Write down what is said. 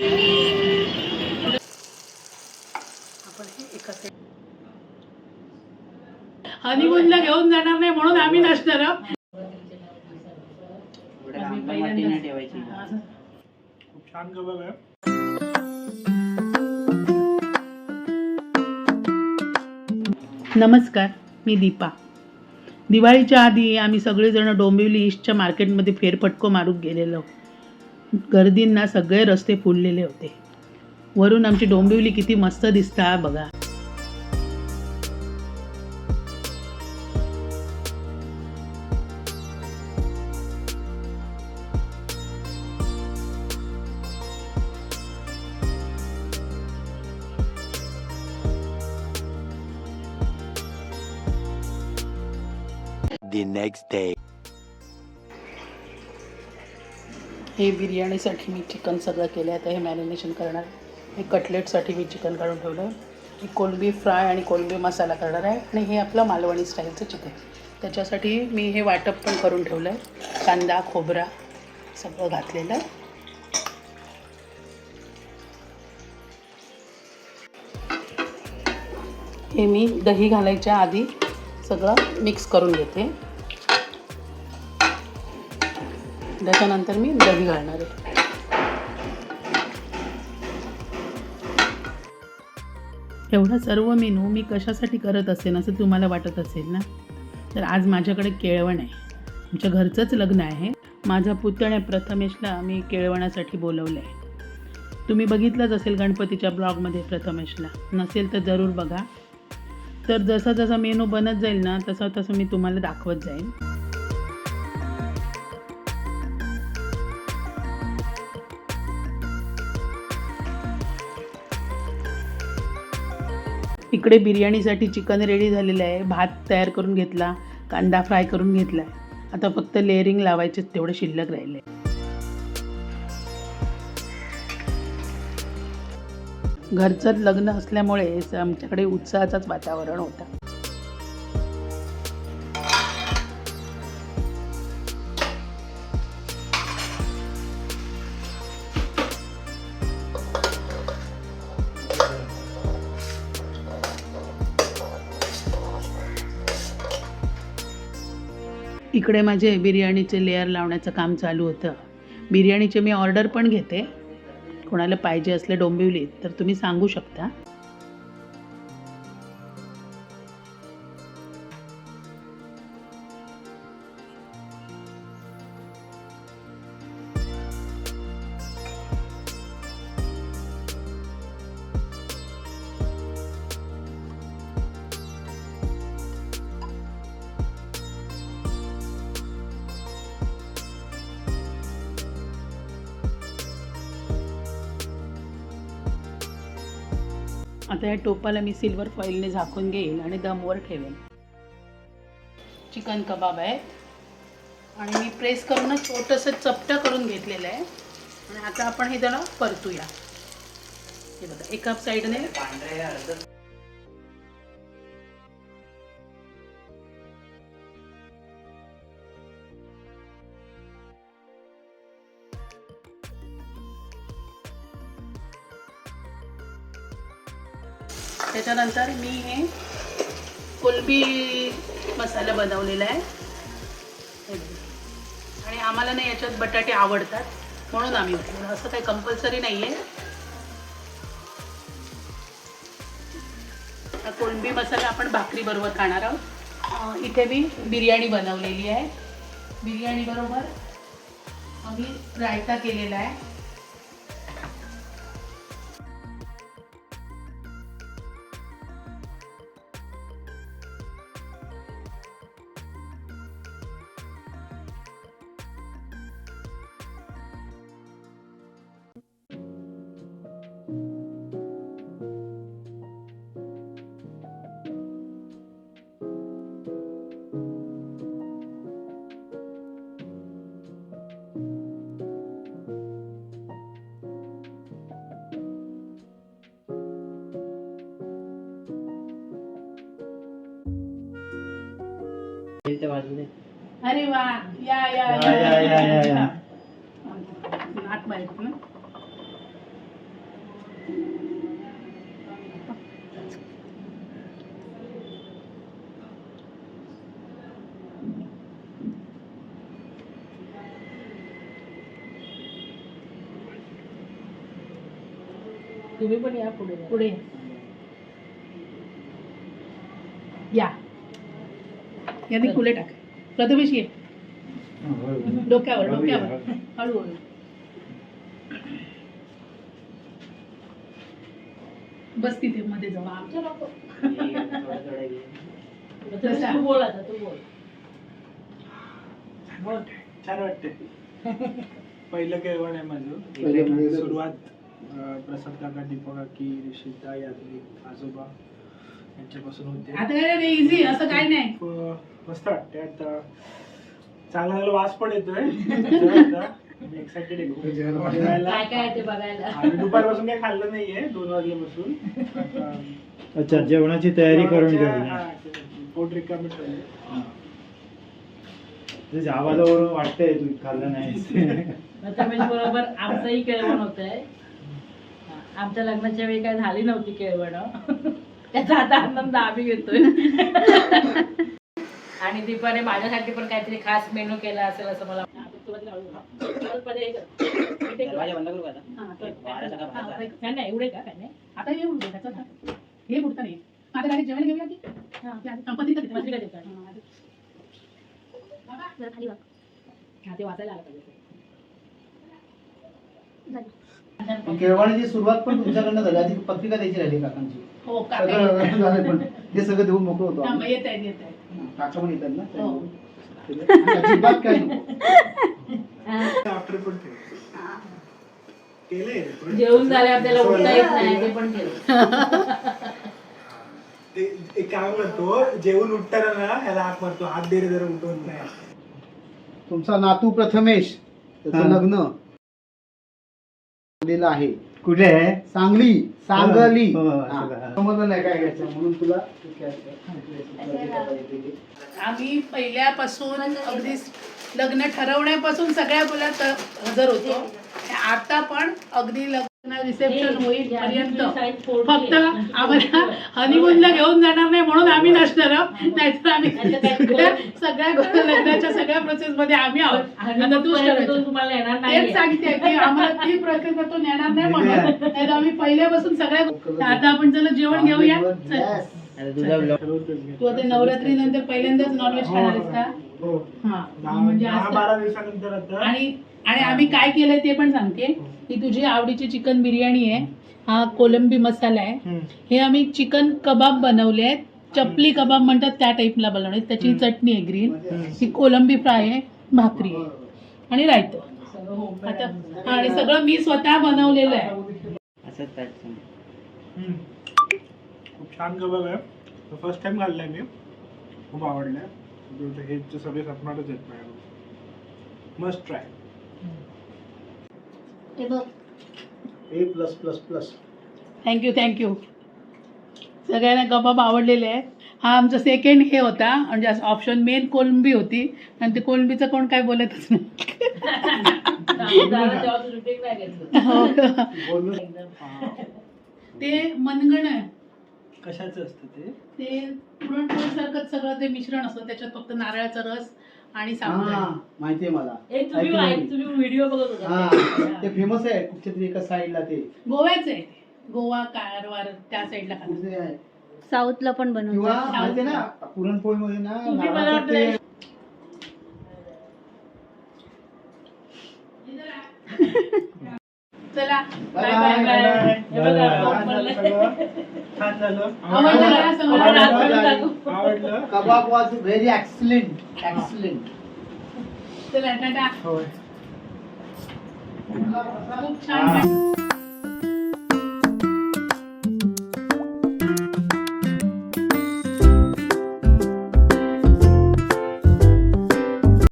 आपण हे एका हनीमूनला घेऊन जाणार नाही म्हणून आम्ही नसणार ठेवायची. खूप छान कबाब आहे. नमस्कार मी दीपा. दिवाळीच्या आधी आम्ही सगळेजण डोंबिवली ईस्टच्या मार्केटमध्ये फेरफटको मारून गेलेलो. गर्दींना सगळे रस्ते फुललेले होते वरून आमची डोंबिवली किती मस्त दिसता बघा the next day. हे बिर्याणीसाठी मी चिकन सगळं केलं आहे आता हे मॅरिनेशन करणार हे कटलेटसाठी मी चिकन काढून ठेवलं आहे हे कोलंबी फ्राय आणि कोलंबी मसाला करणार आहे. आणि हे आपलं मालवणी स्टाईलचं चिकन. त्याच्यासाठी मी हे वाटप पण करून ठेवलं आहे कांदा खोबरा सगळं घातलेलं. आहे हे मी दही घालायच्या आधी सगळं मिक्स करून घेते. त्याच्यानंतर मी दही घालणार आहे. एवढा सर्व मेनू मी कशासाठी करत असेन असं तुम्हाला वाटत असेल ना? तर आज माझ्याकडे केळवण आहे. आमच्या घरचंच लग्न आहे. माझा पुतण्या प्रथमेशला मी केळवणासाठी बोलवलं आहे तुम्ही बघितलंच असेल गणपतीच्या ब्लॉगमध्ये प्रथमेशला. नसेल तर जरूर बघा. तर जसा जसा मेनू बनत जाईल ना तसं तसं मी तुम्हाला दाखवत जाईन. इकडे बिर्याणीसाठी चिकन रेडी झालेलं आहे. भात तयार करून घेतला कांदा फ्राय करून घेतला आहे. आता फक्त लेअरिंग लावायचे तेवढं शिल्लक राहिले घरचं लग्न असल्यामुळे आमच्याकडे उत्साहाचाच वातावरण होतं. इकडे माझे बिर्याणीचे लेअर लावण्याचं काम चालू होतं. बिर्याणीचे मी ऑर्डर पण घेते. कोणाला पाहिजे असले डोंबिवलीत तर तुम्ही सांगू शकता. आता या टोपाला मी सिल्वर फॉईलने झाकून घेईल आणि दमवर ठेवेन चिकन कबाब आहेत. आणि मी प्रेस करूनच छोटंसं चपटं करून घेतलेलं आहे. आणि आता आपण हे जरा परतूया. हे बघा एका साईडने त्याच्यानंतर मी हे कोलबी मसाला बनवलेला आहे. आणि आम्हाला ना याच्यात बटाटे आवडतात म्हणून आम्ही असं काही कंपल्सरी नाही आहे हा मसाला आपण भाकरीबरोबर खाणार आहोत. इथे मी बिर्याणी बनवलेली आहे. बिर्याणी बरोबर आम्ही रायता केलेला आहे. त्या बाजूने. अरे वा तुम्ही पण या पुढे. पुढे. या. यांनी फुले टाक. प्रथमेश ये. डोक्यावर डोक्यावर. हळूहळू बस तिथे मध्ये जाऊ. आमच्या नको. थोडं थोडं घे. तसा. तू बोल आता तू बोल. छान वाटते पहिलं केळवण आहे माझं. पहिलं- सुरुवात प्रसाद काका दीपक काकी ऋषिता यादवी आजोबा. यांच्यापासून होते. आता काय इझी असं काय नाही. खूप मस्त वाटते आता. चांगला चांगला वास पण येतोय. एक्साइटेड आहे खूप. जेवायला. काय ते बघायला? दुपारपासून काही खाल्लं नाहीये दोन वाजल्यापासून आता अच्छा जेवणाची तयारी करून जेवणाच्या- हा, पोट रिकामी ठेवले. आवाजावरून वाटतंय तू खाल्लं नाही रमेश बरोबर आमचंही केळवण होत आहे आमच्या लग्नाच्या वेळी काय झाली नव्हती केळवण. त्याचा आता आनंद आम्ही घेतोय. आणि दीपाने माझ्यासाठी पण काहीतरी खास मेनू केला असेल असं मला का? एवढे का काय नाही आता हे उडते त्याचं. हे उडतं नाही. आता जेवण घेऊया की? हा. पत्रिका देतात. ते वाचायला आलं पाहिजे. केळवणाची सुरुवात पण तुमच्याकडनं झाली. आधी पत्रिका द्यायची राहिली काकांची. हो काका सगळं झालं पण ते सगळं देऊन मोकळं होतो आहेत. आम्ही. येत आहेत येत आहेत. काका पण येतात ना हो. अजिबात काय नको. आफ्टर पण ठेव. केलंय पण. जेवून झाले आपल्याला उठता येत नाही ते पण केलं ते एक काय म्हणतो जेवून उठताना ना ह्याला हात मारतो. हात दे रे जरा उठवत नाही. तुमचा नातू प्रथमेश त्याचं लग्न. झालेलं आहे कुठे आहे सांगली सांगली हो, हो, हा. सगळं. समजलं नाही काय घ्यायचं म्हणून तुला आम्ही पहिल्यापासून अगदी लग्न ठरवण्यापासून सगळ्या बोलात हजर होतो आता पण अगदी लग्न रिसेप्शन होईल पर्यंत फक्त आम्हाला हनीमूनला घेऊन जाणार नाही म्हणून आम्ही नसणार आहोत. नाहीतर आम्ही सगळ्या लग्नाच्या सगळ्या प्रोसेस मध्ये आम्ही तूच ठरवायचं. तुम्हाला येणार तेच नाही सांगते की आम्हाला ती प्रकल्पातून येणार नाही म्हणून. नाहीतर आम्ही पहिल्यापासून सगळ्या आता आपण चला जेवण घेऊया. तू आता नवरात्री नंतर पहिल्यांदाच नॉनव्हेज खाणार आहेस का? हो हा. म्हणजे आणि आणि आम्ही काय केलंय ते पण सांगते. ही. तुझी आवडीची चिकन बिर्याणी आहे. हा कोलंबी मसाला आहे. हम्म. हे आम्ही चिकन कबाब बनवले आहेत. चपली कबाब म्हणतात त्या टाईपला बनवले. त्याची चटणी आहे ग्रीन ही कोलंबी फ्राय आहे भाकरी आहे. आणि रायतं. आता हा, आणि सगळं मी स्वतः बनवलेलं आहे. खूप छान कबाब आहे. फर्स्ट टाइम खाल्लाय मी. खूप आवडलाय. हे जे सगळे आहेत माझ्याकडे must try A plus plus plus. Thank you thank you सगळ्यांना कबाब आवडलेले आहेत हा आमचा सेकंड हे होता. म्हणजे ऑप्शन मेन कोलंबी होती. आणि ते कोलंबीचं कोण काय बोलतच नाही. तू. हो. मनगण आहे. कशाचं असतं ते? ते पुरणपोळी सारखंच सगळं ते मिश्रण असतं. त्याच्यात फक्त नारळाचा रस आणि हा माहितीये मला. तुम्ही ऐकलं ऐक- मी. तुम्ही व्हिडिओ बघत हा होता ते फेमस आहे कुठच्या तरी एका साईडला ते. गोव्याचं आहे. गोवा कारवार त्या साईडला खातात. कुठे आहे? साऊथला पण बनवतात. किंवा माहितीये ना पुरणपोळीमध्ये ना तुम्ही मला नारळाचं वाटलं ते- चला. बाय बाय हे बघा, छान झालं आवडलं. आवडलं. कबाब वॉज व्हेरी एक्सलेंट एक्सलेंट चला टाटा. होय. खूप छान.